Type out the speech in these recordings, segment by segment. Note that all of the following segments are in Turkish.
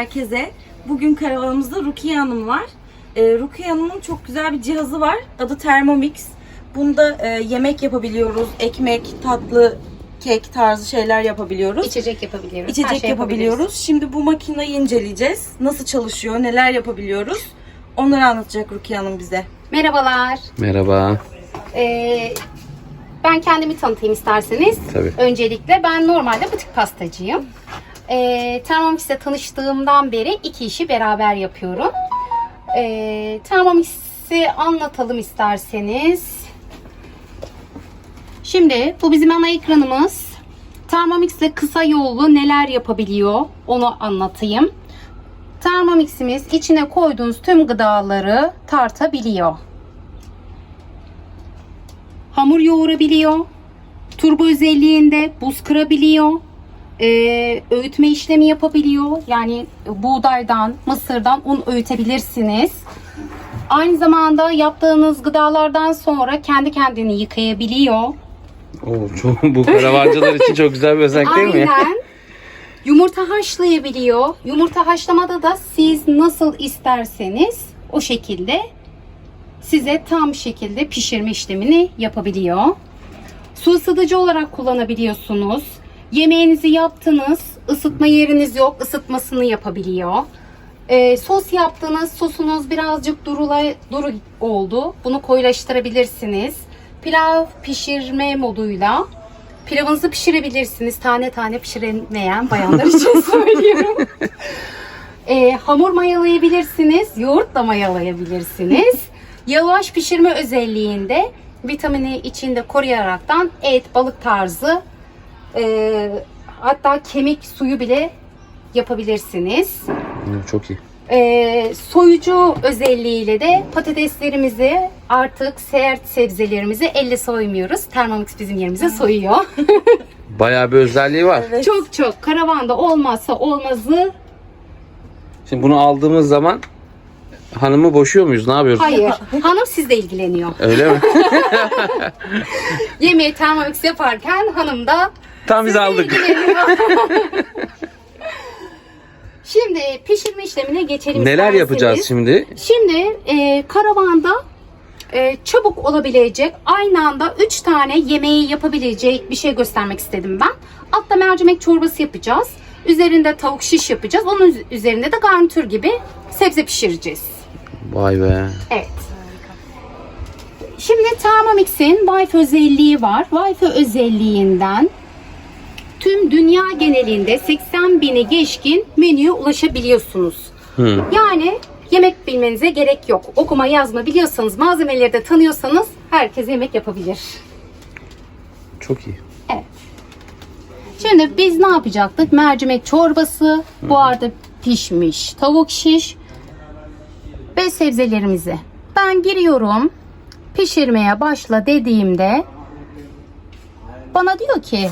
herkese. Bugün karavanımızda Rukiye Hanım var. Ee, Rukiye Hanım'ın çok güzel bir cihazı var. Adı Thermomix. Bunda e, yemek yapabiliyoruz. Ekmek, tatlı, kek tarzı şeyler yapabiliyoruz. İçecek yapabiliyoruz. her İçecek şey yapabiliyoruz. Şimdi bu makineyi inceleyeceğiz. Nasıl çalışıyor, neler yapabiliyoruz. Onları anlatacak Rukiye Hanım bize. Merhabalar. Merhaba. Ee, ben kendimi tanıtayım isterseniz. Tabii. Öncelikle ben normalde butik pastacıyım. Ee, Thermomix'le tanıştığımdan beri iki işi beraber yapıyorum. Ee, Thermomix'i anlatalım isterseniz. Şimdi bu bizim ana ekranımız. Thermomix'le kısa yollu neler yapabiliyor onu anlatayım. Thermomix'imiz içine koyduğunuz tüm gıdaları tartabiliyor. Hamur yoğurabiliyor. Turbo özelliğinde buz kırabiliyor. Ee, öğütme işlemi yapabiliyor. Yani buğdaydan, mısırdan un öğütebilirsiniz. Aynı zamanda yaptığınız gıdalardan sonra kendi kendini yıkayabiliyor. Oo, çok, bu karavancılar için çok güzel bir özellik değil mi? Aynen. Yumurta haşlayabiliyor. Yumurta haşlamada da siz nasıl isterseniz o şekilde size tam şekilde pişirme işlemini yapabiliyor. Su ısıtıcı olarak kullanabiliyorsunuz. Yemeğinizi yaptınız, ısıtma yeriniz yok, ısıtmasını yapabiliyor. Ee, sos yaptınız, sosunuz birazcık durula, duru oldu. Bunu koyulaştırabilirsiniz. Pilav pişirme moduyla pilavınızı pişirebilirsiniz. Tane tane pişiremeyen bayanlar için söylüyorum. Ee, hamur mayalayabilirsiniz, yoğurt da mayalayabilirsiniz. Yavaş pişirme özelliğinde vitamini içinde koruyaraktan et, balık tarzı e, hatta kemik suyu bile yapabilirsiniz. Çok iyi. Ee, soyucu özelliğiyle de patateslerimizi artık sert sebzelerimizi elle soymuyoruz. Thermomix bizim yerimize soyuyor. Bayağı bir özelliği var. çok çok karavanda olmazsa olmazı Şimdi bunu aldığımız zaman hanımı boşuyor muyuz? Ne yapıyoruz? hayır. Hanım sizle ilgileniyor. Öyle mi? Yemeği Thermomix yaparken hanım da Tam biz aldık. Şimdi pişirme işlemine geçelim Neler isterseniz. yapacağız şimdi? Şimdi e, karavanda e, çabuk olabilecek aynı anda 3 tane yemeği yapabilecek bir şey göstermek istedim ben. Altta mercimek çorbası yapacağız. Üzerinde tavuk şiş yapacağız. Onun üzerinde de garnitür gibi sebze pişireceğiz. Vay be. Evet. Şimdi Thermomix'in Wi-Fi özelliği var. Wi-Fi özelliğinden tüm dünya genelinde 80 bini geçkin menüye ulaşabiliyorsunuz. Hı. Yani yemek bilmenize gerek yok. Okuma yazma biliyorsanız, malzemeleri de tanıyorsanız herkes yemek yapabilir. Çok iyi. Şimdi biz ne yapacaktık? Mercimek çorbası, bu arada pişmiş tavuk şiş ve sebzelerimizi. Ben giriyorum. Pişirmeye başla dediğimde bana diyor ki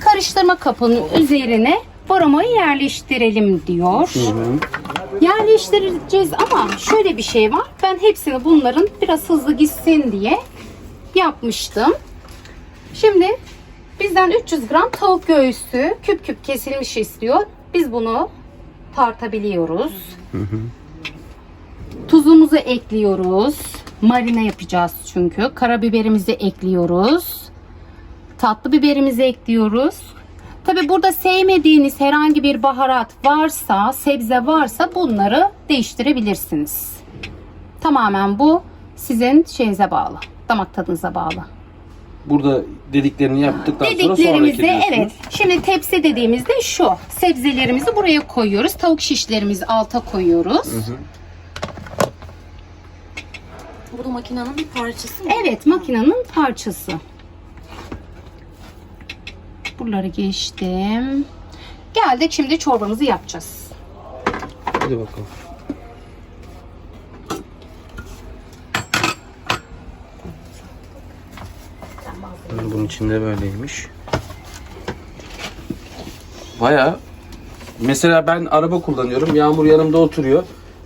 karıştırma kapının üzerine aromayı yerleştirelim diyor. Yerleştireceğiz ama şöyle bir şey var. Ben hepsini bunların biraz hızlı gitsin diye yapmıştım. Şimdi bizden 300 gram tavuk göğsü küp küp kesilmiş istiyor. Biz bunu tartabiliyoruz. Tuzumuzu ekliyoruz. Marine yapacağız çünkü. Karabiberimizi ekliyoruz. Tatlı biberimizi ekliyoruz. Tabi burada sevmediğiniz herhangi bir baharat varsa, sebze varsa bunları değiştirebilirsiniz. Tamamen bu sizin şeyinize bağlı. Damak tadınıza bağlı. Burada dediklerini yaptıktan Dediklerimizi evet. Şimdi tepsi dediğimizde şu. Sebzelerimizi buraya koyuyoruz. Tavuk şişlerimizi alta koyuyoruz. Bu da makinenin bir parçası mı? Evet makinenin parçası. Buraları geçtim. Geldik şimdi çorbamızı yapacağız. Hadi bakalım. Bunun içinde böyleymiş. Baya mesela ben araba kullanıyorum. Yağmur yanımda oturuyor.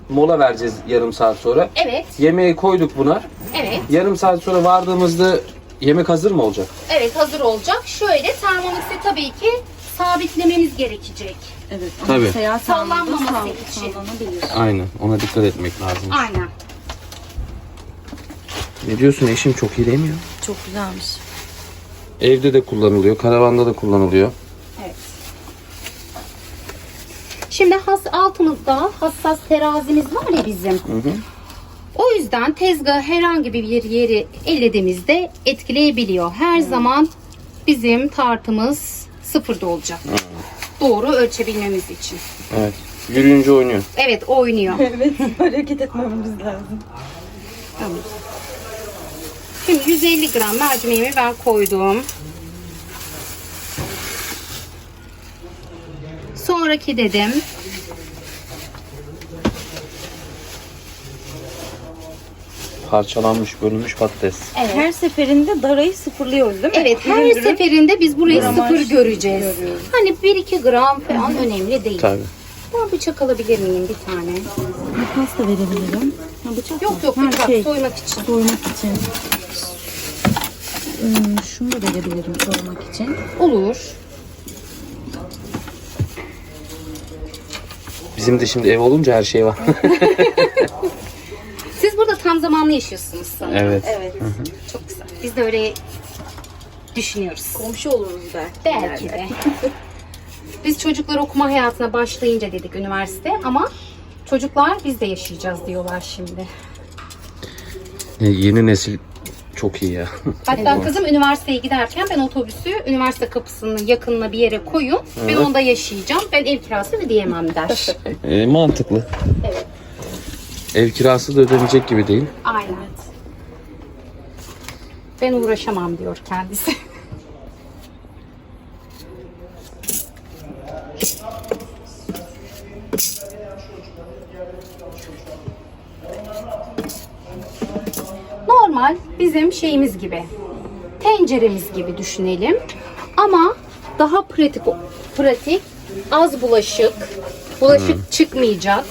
Mola vereceğiz yarım saat sonra. Evet, Yemeği koyduk buna. evet, Yarım saat sonra vardığımızda yemek hazır mı olacak? evet hazır olacak. Şöyle termomixi tabii ki sabitlememiz gerekecek. Evet. ama Tabii. Seyahat Sallanmaması anında için. sallanabilir. Aynen. Ona dikkat etmek lazım. Aynen. Ne diyorsun eşim çok iyi değil mi ya? Çok güzelmiş. Evde de kullanılıyor, karavanda da kullanılıyor. Evet. Şimdi has, altımızda hassas terazimiz var ya bizim. O yüzden tezgahı herhangi bir yeri ellediğimizde etkileyebiliyor. Her zaman bizim tartımız sıfırda olacak. Doğru ölçebilmemiz için. Evet. Yürüyünce oynuyor. Evet oynuyor. Evet. Hareket etmememiz lazım. Tamam. Şimdi 150 gram mercimeğimi ben koydum. Sonraki dedim. Parçalanmış, bölünmüş patates. Evet. Her seferinde darayı sıfırlıyoruz değil mi? Evet her Ürün seferinde biz burayı Gramaj sıfır göreceğiz. görüyoruz. Hani 1-2 gram falan önemli değil. Tabii. Ben bıçak alabilir miyim bir tane? Makas da verebilirim. Ha, bıçak Yok mı? yok Ha, bıçak şey, soymak için. soymak için. Hmm, şunu da verebilirim soymak için. Olur. Bizim de şimdi ev olunca her şey var. Siz burada tam zamanlı yaşıyorsunuz sanırım. evet. Evet. Çok güzel. Biz de öyle düşünüyoruz. Komşu oluruz belki. Belki de. Biz çocuklar okuma hayatına başlayınca dedik üniversite ama çocuklar biz de yaşayacağız diyorlar şimdi. E, Yeni nesil çok iyi ya. Hatta kızım üniversiteye giderken ben otobüsü üniversite kapısının yakınına bir yere koyun. Ben onda yaşayacağım. Ben ev kirası ödeyemem der. E, mantıklı. Evet. Ev kirası da ödenecek gibi değil. Aynen. Ben uğraşamam diyor kendisi. Normal bizim şeyimiz gibi. Tenceremiz gibi düşünelim. Ama daha pratik pratik az bulaşık. Bulaşık çıkmayacak.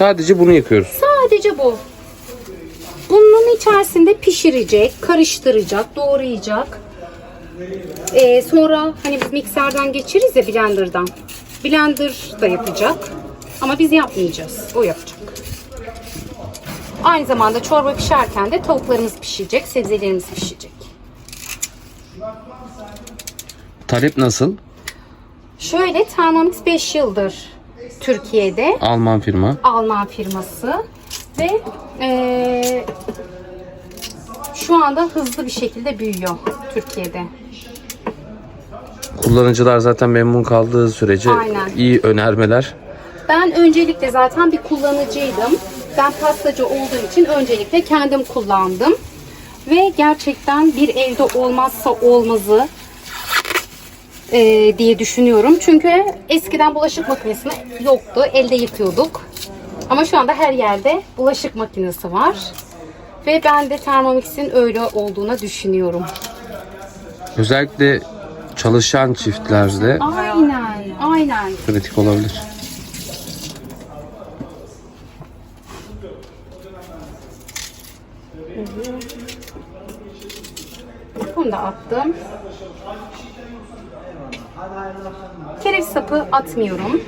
Sadece bunu yıkıyoruz. Sadece bu. Bunun içerisinde pişirecek, karıştıracak, doğrayacak. Ee, sonra hani biz mikserden geçiriz ya blenderdan. Blender da yapacak. Ama biz yapmayacağız. O yapacak. Aynı zamanda çorba pişerken de tavuklarımız pişecek, sebzelerimiz pişecek. Talep nasıl? Şöyle Thermomix 5 yıldır Türkiye'de. Alman firma. Alman firması ve eee, şu anda hızlı bir şekilde büyüyor Türkiye'de. Kullanıcılar zaten memnun kaldığı sürece Aynen. iyi önermeler. Ben öncelikle zaten bir kullanıcıydım. Ben pastacı olduğum için öncelikle kendim kullandım. Ve gerçekten bir evde olmazsa olmazı eee, diye düşünüyorum. Çünkü eskiden bulaşık makinesi yoktu. Elde yıkıyorduk. Ama şu anda her yerde bulaşık makinesi var. Ve ben de Thermomix'in öyle olduğuna düşünüyorum. Özellikle çalışan çiftlerde Aynen, aynen. kritik olabilir. Bunu da attım. Sapı atmıyorum.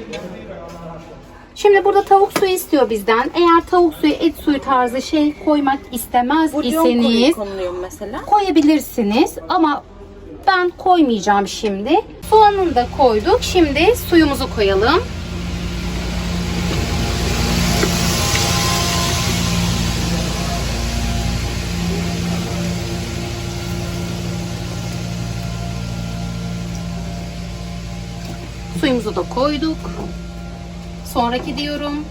Şimdi burada tavuk suyu istiyor bizden. Eğer tavuk suyu, et suyu tarzı şey koymak istemez Bulyon koyu iseniz konuluyor mesela. koyabilirsiniz ama ben koymayacağım şimdi. Soğanını da koyduk. Şimdi suyumuzu koyalım. Suyumuzu da koyduk. Sonraki diyorum.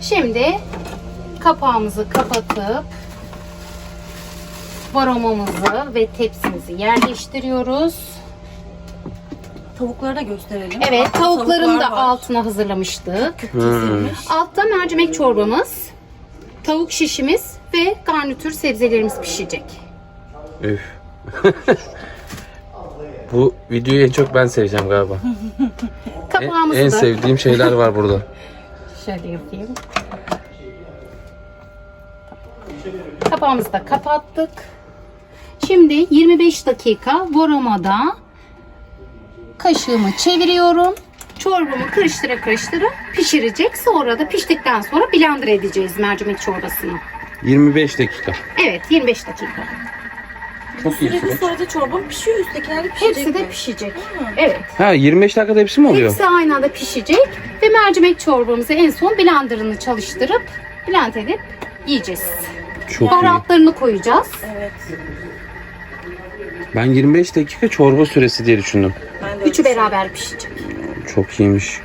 Şimdi kapağımızı kapatıp varomamızı ve tepsimizi yerleştiriyoruz. Tavukları da gösterelim. Evet, Altta tavukların tavuklar da var. altına hazırlamıştık. kesilmiş. Altta mercimek çorbamız, tavuk şişimiz ve garnitür sebzelerimiz pişecek. Üf. Bu videoyu en çok ben seveceğim galiba. En, Kapağımızı en da sevdiğim şeyler var burada. şöyle yapayım. Kapağımızı da kapattık. Şimdi 25 dakika varomada kaşığımı çeviriyorum. Çorbamı karıştıra karıştıra pişirecek. Sonra da piştikten sonra blender edeceğiz mercimek çorbasını. 25 dakika. Evet 25 dakika. Çok iyi Sürede süreç. sadece çorbam pişiyor üsttekiler de pişecek Hepsi de mi? pişecek. Evet. Ha 25 dakikada hepsi mi oluyor? Hepsi aynı anda pişecek ve mercimek çorbamızı en son blenderını çalıştırıp blend edip yiyeceğiz. Çok iyi. Baharatlarını koyacağız. Evet. Ben 25 dakika çorba süresi diye düşündüm. Ben de Üçü öyle beraber pişecek. Çok iyiymiş.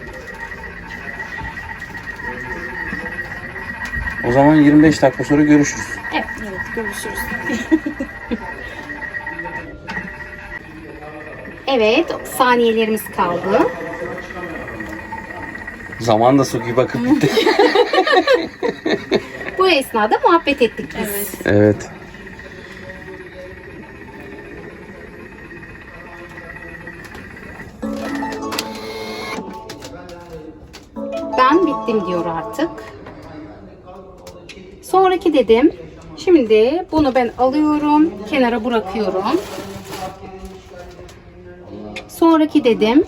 O zaman 25 dakika sonra görüşürüz. Evet. Evet görüşürüz. Evet, saniyelerimiz kaldı. Zaman da su gibi bakıp bitti. Bu esnada muhabbet ettik biz. Evet. evet. Ben bittim diyor artık. Sonraki dedim. Şimdi bunu ben alıyorum, kenara bırakıyorum. Sonraki dedim.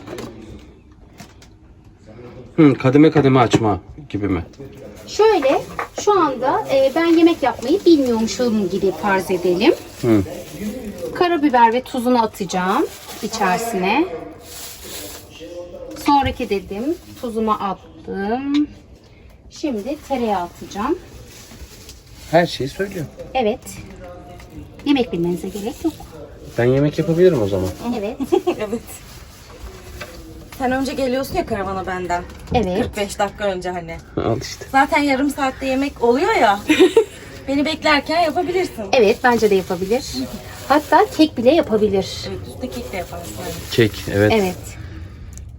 Hı, kademe kademe açma gibi mi? Şöyle, şu anda e, ben yemek yapmayı bilmiyormuşum gibi farz edelim. Hı. Karabiber ve tuzunu atacağım içerisine. Sonraki dedim tuzumu attım. Şimdi tereyağı atacağım. Her şeyi söylüyor. Evet. Yemek bilmenize gerek yok. Ben yemek yapabilirim o zaman. Evet. evet. Sen önce geliyorsun ya karavana benden. Evet. 45 dakika önce hani. Al işte. Zaten yarım saatte yemek oluyor ya. Beni beklerken yapabilirsin. Evet bence de yapabilir. Hatta kek bile yapabilir. Evet üstte kek de yaparsın. Kek evet. Evet.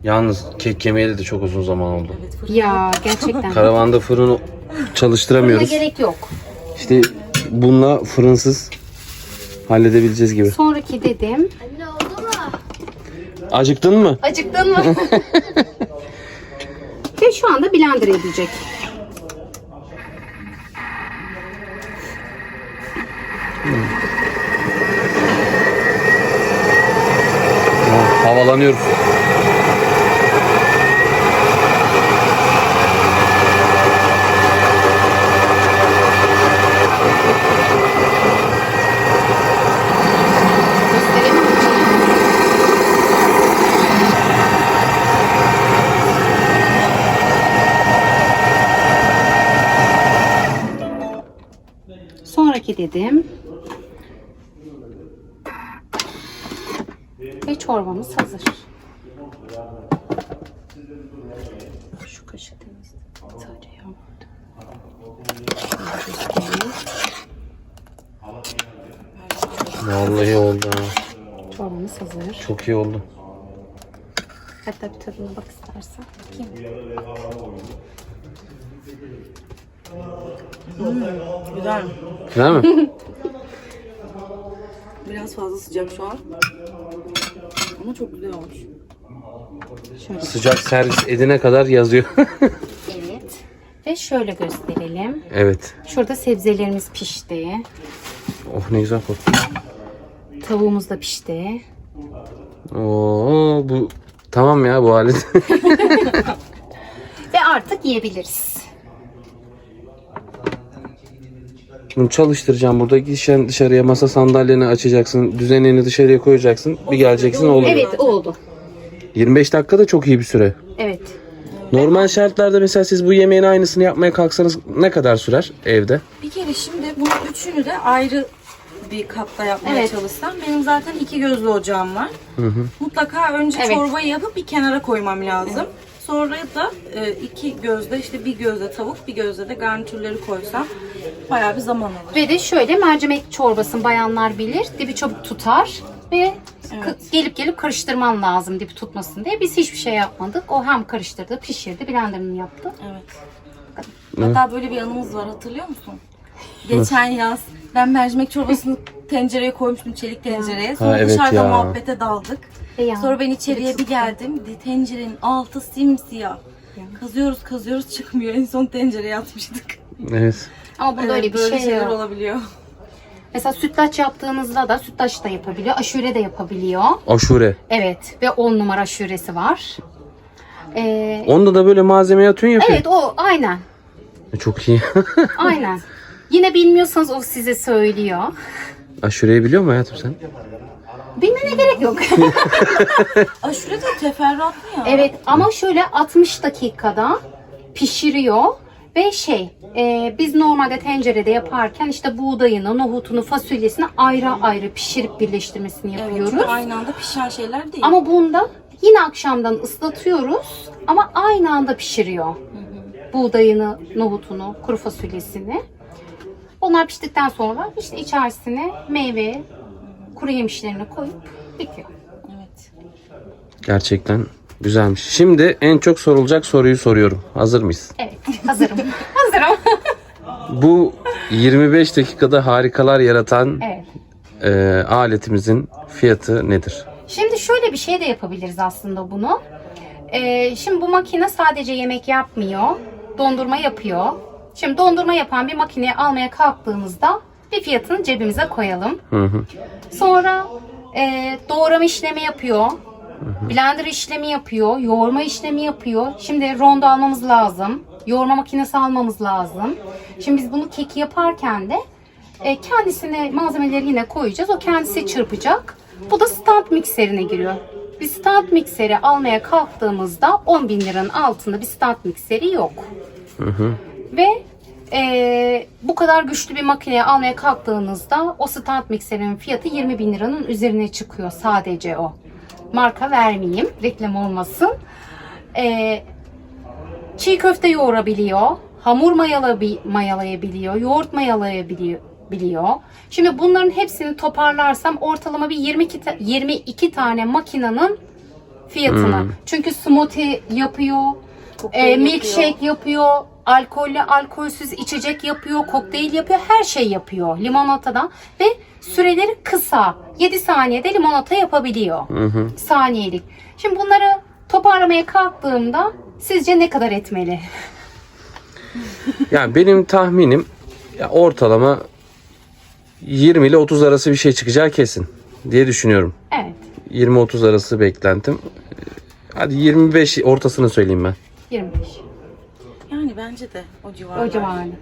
Yalnız kek yemeyeli de çok uzun zaman oldu. Evet fırın. Ya gerçekten. Karavanda fırını Buna çalıştıramıyoruz. gerek yok. İşte bununla fırınsız halledebileceğiz gibi. Sonraki dedim. Acıktın mı? Acıktın mı? Ve şu anda blender edecek. Ha, havalanıyoruz. Gösterelim mi? Dedim. Ve çorbamız hazır. Şu kaşığı temiz. Sadece yağmurdu. Vallahi oldu. ha. Çorbamız hazır. Çok iyi oldu. Hatta bir tadına bak istersen. Bakayım. Güzel. Güzel mi? Biraz fazla sıcak şu an. Ama çok güzel olmuş. Şöyle. Sıcak servis edine kadar yazıyor. Evet. Ve şöyle gösterelim. evet. Şurada sebzelerimiz pişti. Oh ne güzel koktu. Tavuğumuz da pişti. Oo bu tamam ya bu alet. Ve artık yiyebiliriz. Bunu çalıştıracağım burada. Gidişen dışarıya masa sandalyeni açacaksın. Düzenini dışarıya koyacaksın. Bir geleceksin olur. Evet oldu. 25 dakika da çok iyi bir süre. Evet. Normal şartlarda mesela siz bu yemeğin aynısını yapmaya kalksanız ne kadar sürer evde? Bir kere şimdi bunun üçünü de ayrı bir kapta yapmaya Evet. çalışsam benim zaten iki gözlü ocağım var. Mutlaka önce Evet. çorbayı yapıp bir kenara koymam lazım. Sonra da e, iki gözde işte bir gözde tavuk bir gözde de garnitürleri koysam bayağı bir zaman alır. Ve de şöyle mercimek çorbasını bayanlar bilir. Dibi çabuk tutar ve k- gelip gelip karıştırman lazım dibi tutmasın diye. Biz hiçbir şey yapmadık. O hem karıştırdı, pişirdi, blenderını yaptı. Evet. Hatta böyle bir anımız var hatırlıyor musun? Geçen yaz ben mercimek çorbasını tencereye koymuştum çelik tencereye. Sonra Ha, evet dışarıda ya. muhabbete daldık. E ya. Sonra ben içeriye bir geldim. Tencerenin altı simsiyah. Kazıyoruz kazıyoruz çıkmıyor. En son tencereye atmıştık. Evet. Ama bunda Evet, öyle bir böyle şey şeyler yok. olabiliyor. Mesela sütlaç yaptığınızda da sütlaç da yapabiliyor. Aşure de yapabiliyor. Aşure. Evet ve 10 numara aşuresi var. Ee, Onda da böyle malzeme atıyorsun yapıyor. evet o aynen. Çok iyi. Aynen. Yine bilmiyorsanız o size söylüyor. Aşureyi biliyor musun hayatım sen? Bilmene gerek yok. Aşure de teferruatlı ya. evet ama şöyle 60 dakikada pişiriyor ve şey e, biz normalde tencerede yaparken işte buğdayını, nohutunu, fasulyesini ayrı ayrı pişirip birleştirmesini Evet, yapıyoruz. çünkü aynı anda pişen şeyler değil. Ama bunda yine akşamdan ıslatıyoruz ama aynı anda pişiriyor. Buğdayını, nohutunu, kuru fasulyesini. Onlar piştikten sonra işte içerisine meyve, kuru yemişlerini koyup bitiyor. Evet. Gerçekten güzelmiş. Şimdi en çok sorulacak soruyu soruyorum. Hazır mıyız? Evet, hazırım. hazırım. Bu 25 dakikada harikalar yaratan evet. e, aletimizin fiyatı nedir? Şimdi şöyle bir şey de yapabiliriz aslında bunu. Ee, şimdi bu makine sadece yemek yapmıyor, dondurma yapıyor. Şimdi dondurma yapan bir makineyi almaya kalktığımızda bir fiyatını cebimize koyalım. Hı hı. Sonra e, doğrama işlemi yapıyor. Blender işlemi yapıyor. Yoğurma işlemi yapıyor. Şimdi rondo almamız lazım. Yoğurma makinesi almamız lazım. Şimdi biz bunu keki yaparken de e, kendisine malzemeleri yine koyacağız. O kendisi çırpacak. Bu da stand mikserine giriyor. Bir stand mikseri almaya kalktığımızda 10 bin liranın altında bir stand mikseri yok. Ve eee, bu kadar güçlü bir makineyi almaya kalktığınızda o stand mikserin fiyatı 20 bin liranın üzerine çıkıyor sadece o. Marka vermeyeyim, reklam olmasın. Eee, çiğ köfte yoğurabiliyor, hamur mayalabi- mayalayabiliyor, yoğurt mayalayabiliyor. Biliyor. Şimdi bunların hepsini toparlarsam ortalama bir 22, ta- 22 tane makinenin fiyatını. Çünkü smoothie yapıyor, e, yapıyor. milkshake yapıyor, alkollü alkolsüz içecek yapıyor, kokteyl yapıyor, her şey yapıyor limonatadan ve süreleri kısa. 7 saniyede limonata yapabiliyor. Saniyelik. Şimdi bunları toparlamaya kalktığımda sizce ne kadar etmeli? Yani benim tahminim ya ortalama 20 ile 30 arası bir şey çıkacağı kesin diye düşünüyorum. Evet. 20 arası beklentim. Hadi 25 ortasını söyleyeyim ben. 25. Yani bence de o civarlar. O civarında.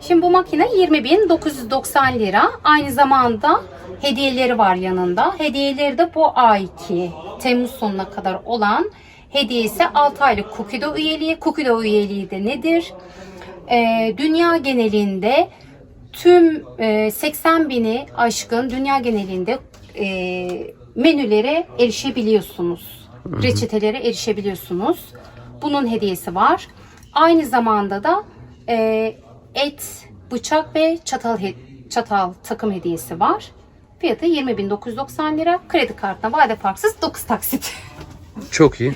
Şimdi bu makine 20.990 lira. Aynı zamanda hediyeleri var yanında. Hediyeleri de bu ayki Temmuz sonuna kadar olan hediyesi 6 aylık Kukido üyeliği. Kukido üyeliği de nedir? Ee, dünya genelinde tüm e, 80 bini aşkın dünya genelinde e, menülere erişebiliyorsunuz. Reçetelere erişebiliyorsunuz. Bunun hediyesi var. Aynı zamanda da e, et, bıçak ve çatal çatal takım hediyesi var. Fiyatı 20.990 lira. Kredi kartına vade farksız 9 taksit. Çok iyi.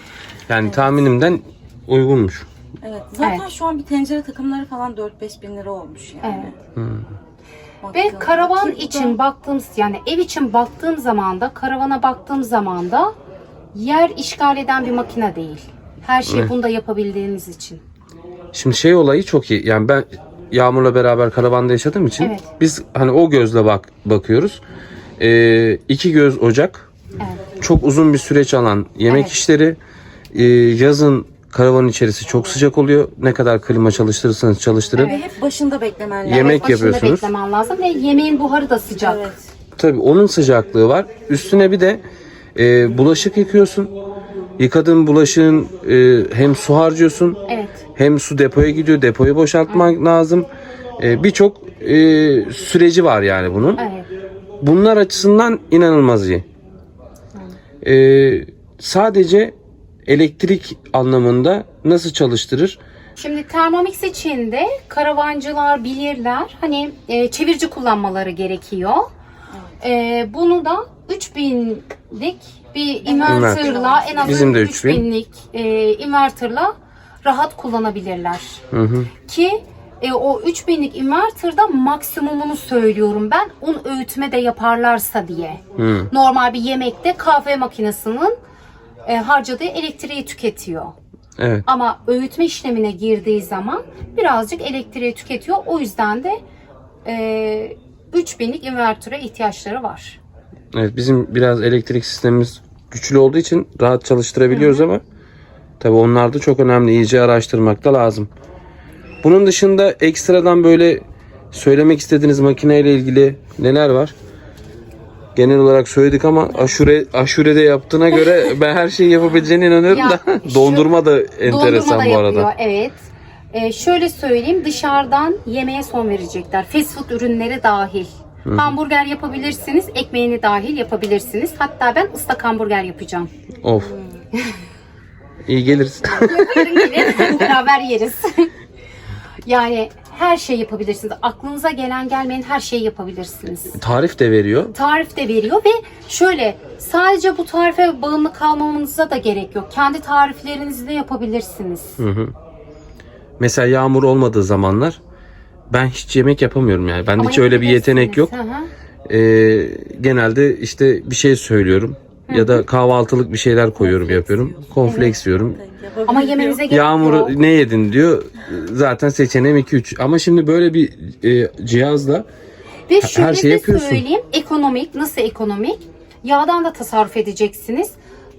Yani tahminimden uygunmuş. Evet. Zaten Evet. şu an bir tencere takımları falan 4-5 bin lira olmuş yani. Evet. Ve Baktığımda. karavan Ki bu da- için baktığım yani ev için baktığım zaman da karavana baktığım zaman da yer işgal eden bir makine değil. Her şeyi Evet. bunda yapabildiğiniz için. Şimdi şey olayı çok iyi. Yani ben Yağmur'la beraber karavanda yaşadığım için Evet. biz hani o gözle bak bakıyoruz. Ee, iki göz ocak. Evet. Çok uzun bir süreç alan yemek Evet. işleri. Ee, yazın karavanın içerisi çok sıcak oluyor. Ne kadar klima çalıştırırsanız çalıştırın. Ve hep başında beklemen lazım. Yemek Başında yapıyorsunuz. beklemen lazım ve yemeğin buharı da sıcak. Evet. Tabii onun sıcaklığı var. Üstüne bir de e, bulaşık yıkıyorsun. Yıkadığın bulaşığın e, hem su harcıyorsun Evet. Hem su depoya gidiyor. Depoyu boşaltmak lazım. E, Birçok e, süreci var yani bunun. Evet. Bunlar açısından inanılmaz iyi. E, sadece elektrik anlamında nasıl çalıştırır? Şimdi Thermomix için de karavancılar bilirler. Hani e, çevirici kullanmaları gerekiyor. E, bunu da 3000'lik bir inverterla en az Bizim de 3000. 3000'lik e, inverterla rahat kullanabilirler. Hı hı. Ki e, o 3000'lik inverterda maksimumunu söylüyorum ben un öğütme de yaparlarsa diye. Hı. Normal bir yemekte kahve makinesinin e, harcadığı elektriği tüketiyor. Evet. Ama öğütme işlemine girdiği zaman birazcık elektriği tüketiyor. O yüzden de e, 3000'lik invertöre ihtiyaçları var. Evet bizim biraz elektrik sistemimiz güçlü olduğu için rahat çalıştırabiliyoruz ama tabii onlar da çok önemli. İyice araştırmak da lazım. Bunun dışında ekstradan böyle söylemek istediğiniz makineyle ilgili neler var? Genel olarak söyledik ama aşure aşurede yaptığına göre ben her şeyi yapabileceğine inanıyorum Ya, da şu- dondurma da enteresan Dondurma da bu arada. yapıyor, evet. Ee, şöyle söyleyeyim dışarıdan yemeğe son verecekler. Fast food ürünleri dahil. Hamburger yapabilirsiniz, ekmeğini dahil yapabilirsiniz. Hatta ben ıslak hamburger yapacağım. Of. İyi geliriz. Buyurun gelin beraber yeriz. yani her şey yapabilirsiniz. Aklınıza gelen gelmeyen her şeyi yapabilirsiniz. Tarif de veriyor. Tarif de veriyor ve şöyle sadece bu tarife bağımlı kalmamanıza da gerek yok. Kendi tariflerinizi de yapabilirsiniz. Mesela yağmur olmadığı zamanlar ben hiç yemek yapamıyorum yani. Bende hiç öyle bir yetenek yok. Hı hı. Ee, genelde işte bir şey söylüyorum ya da kahvaltılık bir şeyler koyuyorum yapıyorum. Konfleks yiyorum. Ama yemenize gerek yok. Yağmur ne yedin diyor. Zaten seçeneğim 2-3. Ama şimdi böyle bir e, cihazla Ve her şöyle şeyi de yapıyorsun. söyleyeyim. Ekonomik. Nasıl ekonomik? Yağdan da tasarruf edeceksiniz.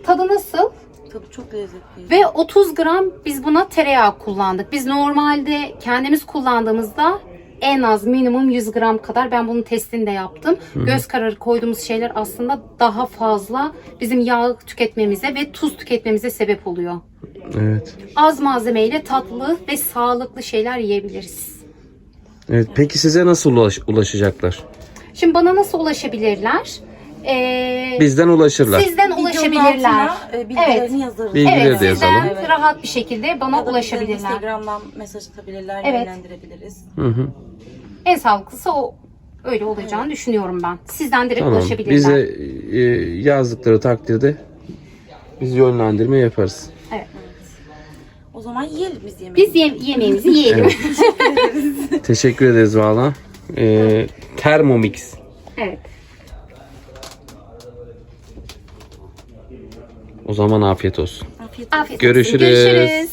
Tadı nasıl? Tadı çok lezzetli. Ve 30 gram biz buna tereyağı kullandık. Biz normalde kendimiz kullandığımızda en az minimum 100 gram kadar ben bunun testini de yaptım. Göz kararı koyduğumuz şeyler aslında daha fazla bizim yağ tüketmemize ve tuz tüketmemize sebep oluyor. evet. Az malzemeyle tatlı ve sağlıklı şeyler yiyebiliriz. Evet. Peki size nasıl ulaş- ulaşacaklar? Şimdi bana nasıl ulaşabilirler? Ee, Bizden ulaşırlar. Sizden Videonun ulaşabilirler. altına, e, bilgilerini Evet. yazarız. Bilgileri Evet, de sizden yazalım. rahat bir şekilde bana Ya da bize ulaşabilirler. Instagram'dan mesaj atabilirler, Evet. yönlendirebiliriz. Hı hı. En sağlıklısı o öyle olacağını düşünüyorum ben. Sizden direkt Tamam. ulaşabilirler. Bize e, yazdıkları takdirde biz yönlendirme yaparız. Evet. O zaman yiyelim biz yemeği. Biz ye- yemeğimizi yiyelim. Teşekkür ederiz valla. Ee, Thermomix. evet. O zaman afiyet olsun. Afiyet olsun. Afiyet olsun. Görüşürüz. Görüşürüz.